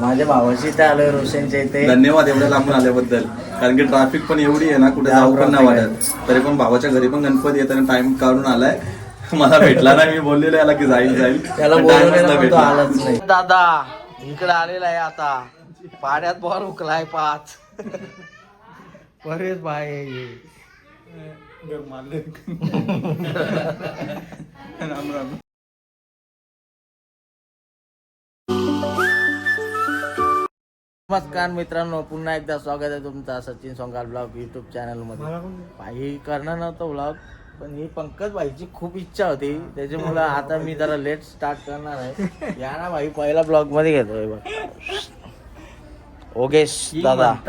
माझ्या भावाशी इथे आलोय रोशनच्या इथे. धन्यवाद एवढ्या लांबून आल्याबद्दल. कारण की ट्रॅफिक पण एवढी आहे ना कुठे जाऊ पण नाही वाटत. तरी पण भावाच्या घरी पण गणपती येताना टाइम काढून आलाय. मला भेटला नाही मी बोललेलो याला की जाईल जाईल. त्याला पण बोलवलेलं time च नाही पण तो भेटला. आलाच नाही. दादा इकडे आलेला आहे आता. पाण्यात बोर उकलाय पाच. बरेच बाय. राम राम नमस्कार मित्रांनो पुन्हा एकदा स्वागत आहे तुमचा सचिन सोंगाल ब्लॉग युट्यूब चॅनलमध्ये. काही करणार नव्हतं ब्लॉग पण ही पंकज भाईची खूप इच्छा होती. त्याच्यामुळे आता मी जरा लेट स्टार्ट करणार आहे. या ना भाई पहिला ब्लॉगमध्ये घेतोय बघ. ओगेश दादा.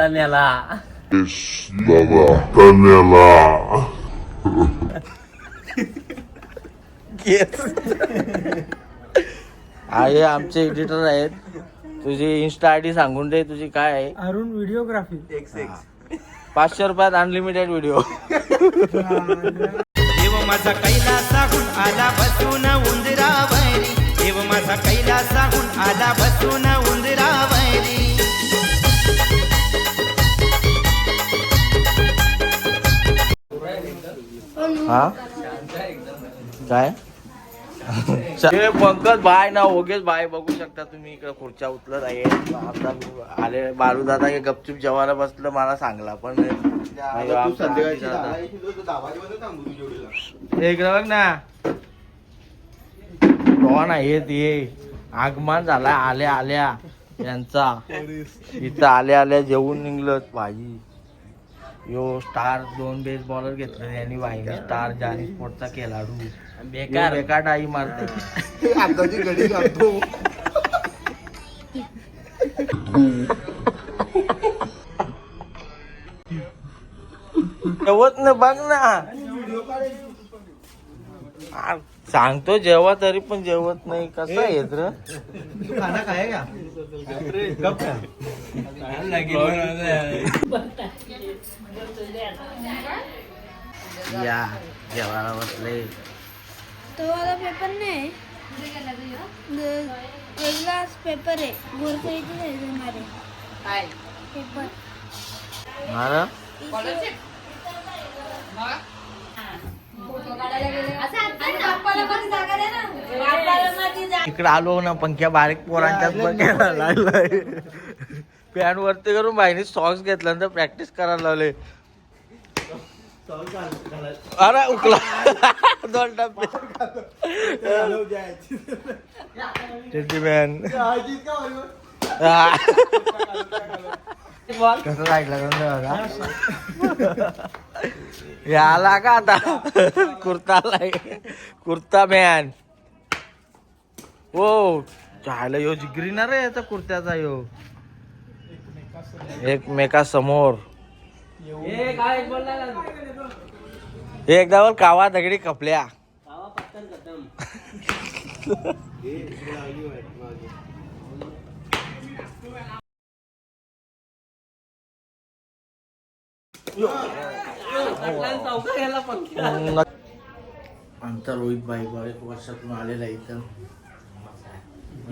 आहे आमचे एडिटर आहेत. तुझी इन्स्टा आय डी सांगून दे तुझी काय आहे? अरुण व्हिडिओग्राफी. पाचशे रुपयात अनलिमिटेड व्हिडिओ देव माझा कैलासाहून आला बसून उंदरावरी. देव माझा कैलासाहून आला बसून उंदरावरी. हा? काय? हे पंकज बाय ना ओगेच बाय बघू शकता तुम्ही इकडे खुर्च्या उचलत आहे. आता आले बालू दादा हे गपचूप जेवायला बसलं मला सांगला पण. हे इकडे बघ ना. कोण आहेत ये आगमन झाला आल्या आल्या. यांचा. इथं आल्या आल्या जेवून निघलत भाजी यो स्टार दोन बेस बॉलर घेतले यांनी वाहिनी स्टार जानी स्पोर्टचा खेळाडू. बेकार. बेकार टाई मारते. आताची घडी घालतो जेवत न बघ ना. आ, सांगतो जेवा तरी पण जेवत नाही. कसं येत र या जेवायला बसले. तो वाला पेपर नाही. द- वेगळाच पेपर आहे. पेपर. मारा. इकडे आलो ना पंख्या बारीक पोरांच्यात बघायला लागलाय. पॅन वरती करून बाईने सॉक्स घेतल्यानंतर प्रॅक्टिस करायला लावले. अरे उकला. दोन डबे. मॅन कसं ऐकलं याला का आता? कुर्ताला कुर्ता मॅन हो झालं यो जिगरी आहे याचा कुर्त्याचा यो. एकमेका समोर एकदा वर कावा दगडी कपल्या. आमचा रोहित भाई बरेच वर्षातून आलेला आहे इथं.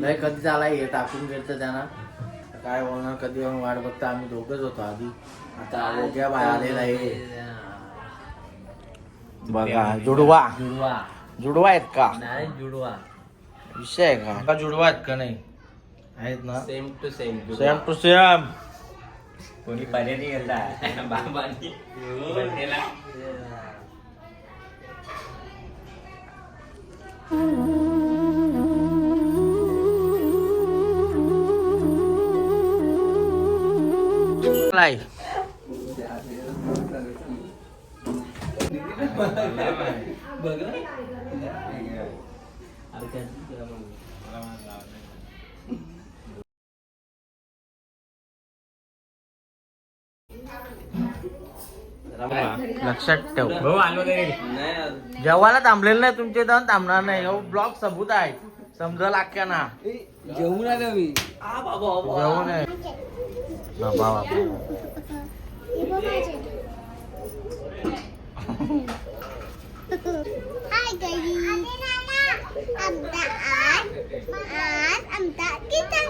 लय कधी झाला हे टाकून घेतलं त्यांना. काय बोलणार कधी वाट बघता आम्ही दोघच होतो आधी. आता ओग्या बाय आलेला आहे बघा जुडवा. जुडवा. जुडवा आहेत का? नाही जुडवा. विषय आहे का? का जुडवा आहेत का नाही? आहेत ना. Same to same same to same कोणी पर्यायी गेला. बाबांनी. बर्थडेला. काय लक्षात ठेव. जेवायला थांबलेलं नाही तुमच्या इथं थांबणार नाही. हो ब्लॉग सबूत आहे. समजल अख्ख्या ना जेवून आलो मी जेवण आहे बाबा आमचा आज आज आमचा किचन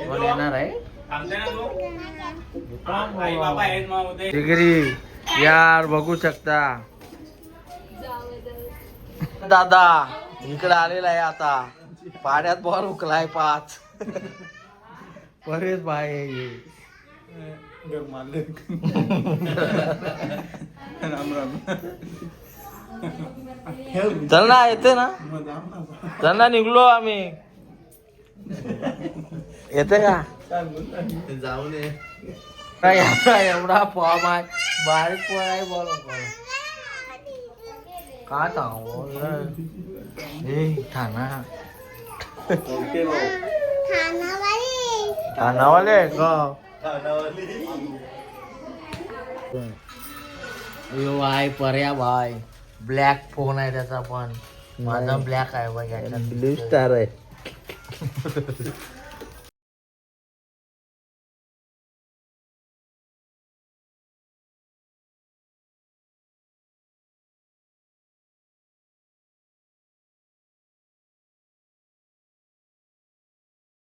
कोण येणार आहे? डिग्री यार बघू शकता. दादा इकडे आलेला आहे आता. पाण्यात बॉल उकलाय पाच. बरेच बाय आहे. चल ना येते ना चल ना निघलो आम्ही येते का जाऊ नये काय एवढा एवढा फॉर्म आहे बारीक पण आहे बॉल काय सांगू ए ठाणा ओके भाऊ खानाबाई ठाणावाले आहे का यो आहे पर्या भाई. ब्लॅक फोन आहे त्याचा पण. माझा ब्लॅक आहे बघ याच्यात ब्लू स्टार आहे?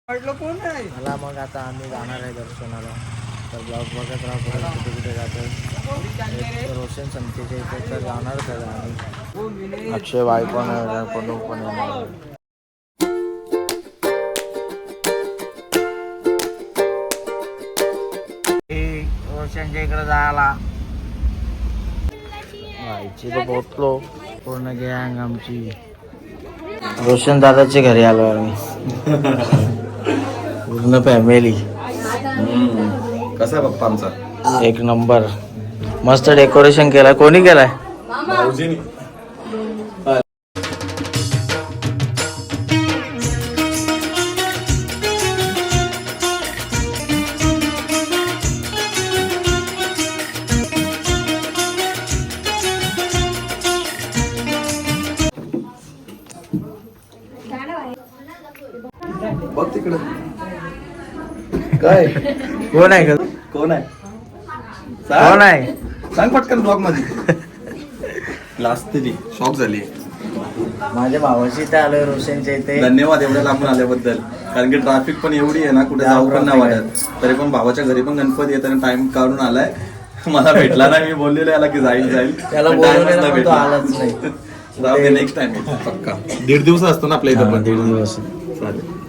मला मग आता आम्ही जाणार आहे दर्शनाला. तर ब्लॉग बघत राहा परत कुठे कुठे जातो. रोशन संतेच्या इथे तर जाणारच आहे. आम्ही अक्षय बाई पण आहे, पण पण येणार. हे रोशनच्या इकडे जायला. आईची तर पूर्ण गँग आमची. रोशन दादाच्या घरी आलो आम्ही. पूर्ण फॅमिली. कसा आहे पप्पा आमचा? एक नंबर. मस्त डेकोरेशन केलाय. कोणी केलाय? भाऊजीनी. बघ तिकडं. काय? कोण आहे का? कोण आहे? कोण आहे? सांग पटकन ब्लॉगमध्ये. लास्ट तरी. शॉक झाली. माझ्या भावाची इथे आलोय रोशनच्या इथे. धन्यवाद एवढ्या लांबून आल्याबद्दल. कारण की ट्रॅफिक पण एवढी आहे ना कुठे जाऊ पण नाही वाटत. तरी पण भावाच्या घरी पण गणपती येत आणि टाइम काढून आलाय. मला भेटला नाही मी बोललेलो याला की जाईल जाईल. त्याला पण बोलवलेलं time च नाही पण तो. आलाच नाही. जाऊ दे नेक्स्ट टाइम पक्का. दीड दिवस असतो ना आपल्या इथं पण. दीड दिवस. चालेल.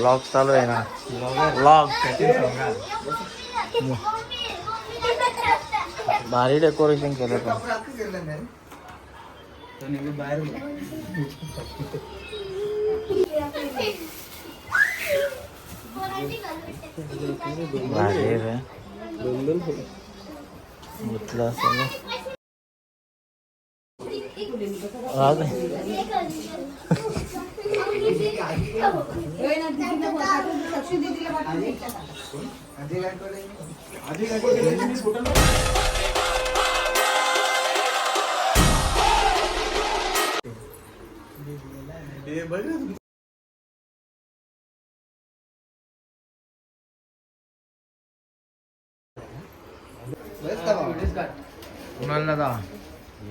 ब्लॉग चालू आहे ना. ब्लॉग भारी डेकोरेशन केलं पण. भारी आहे रे. घेतलं असेल. कुणाला जा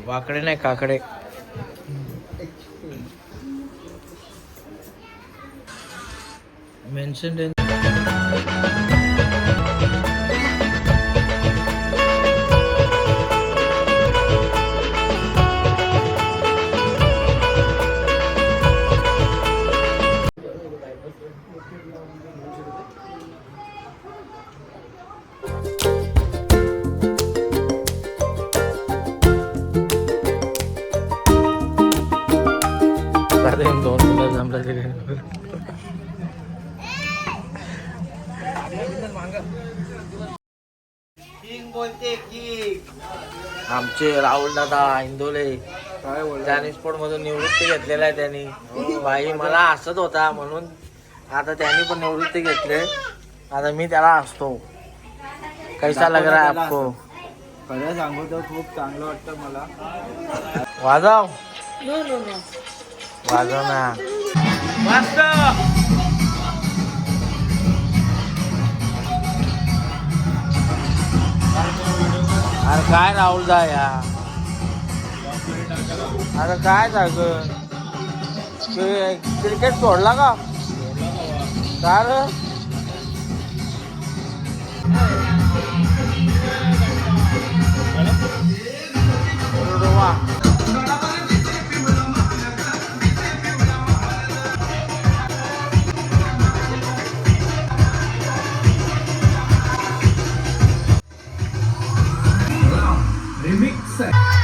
वाकडे नाही काकडे. मेन्शन दोन आमचे राहुल दादा इंदोले टेनिस स्पोर्ट मधून निवृत्ती घेतलेला आहे त्यांनी. भाई मला हसत होता म्हणून आता त्यांनी पण निवृत्ती घेतले. आता मी त्याला हसतो. कैसा लग रहा है आपको? खरं सांगू तर खूप चांगलं वाटतं मला. वाजव. वाजव ना. मस्त काय राहुल दा या अरे काय झालं क्रिकेट सोडला का का रे say.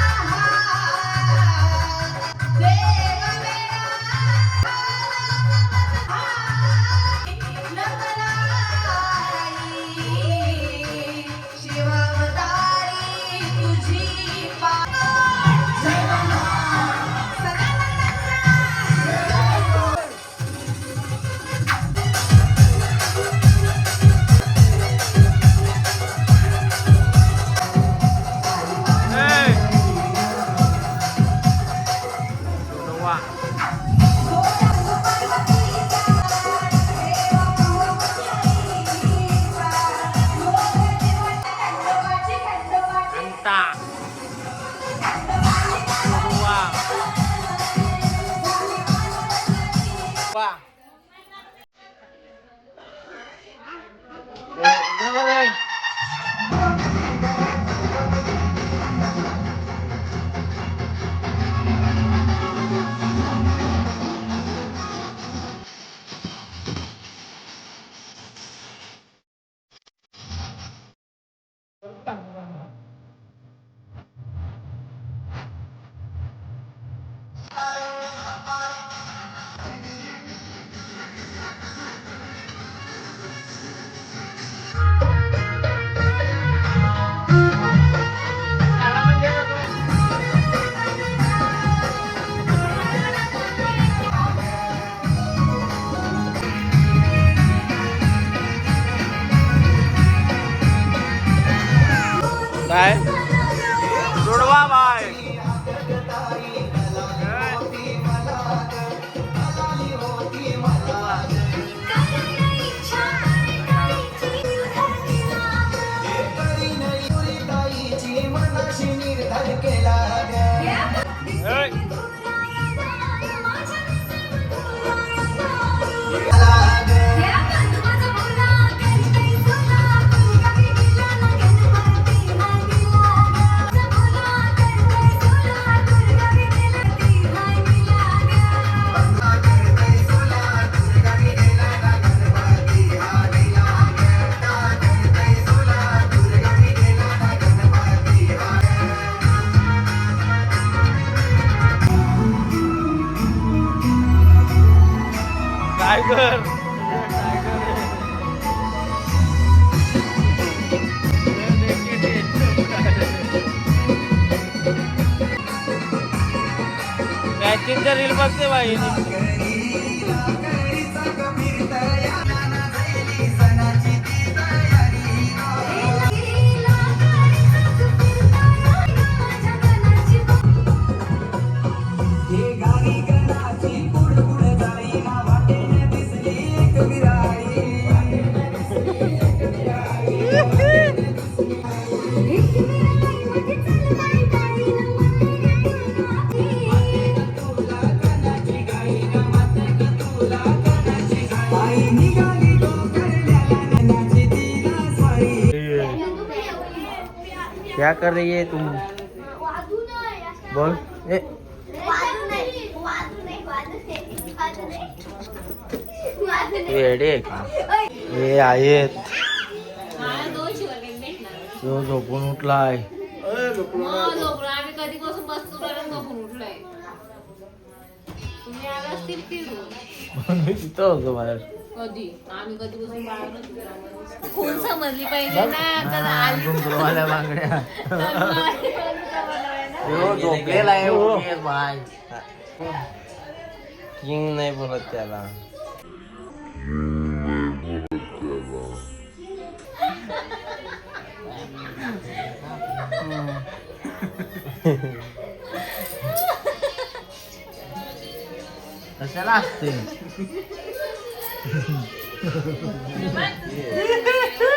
对吧、क्या कर रही है तुम? बोल। ए। आहे का हे आहेत तो झोपून उठलाय. तिथं होतो बाहेर. कधी? आम्ही कधीपासून बाहेर कोण समजली पाहिजे ना आता हा, आली- घुंगरूवाल्या बांगड्या. यो झोपलेला आहे बाय. किंग नाही बोलत त्याला. कशाला असते? Yeah.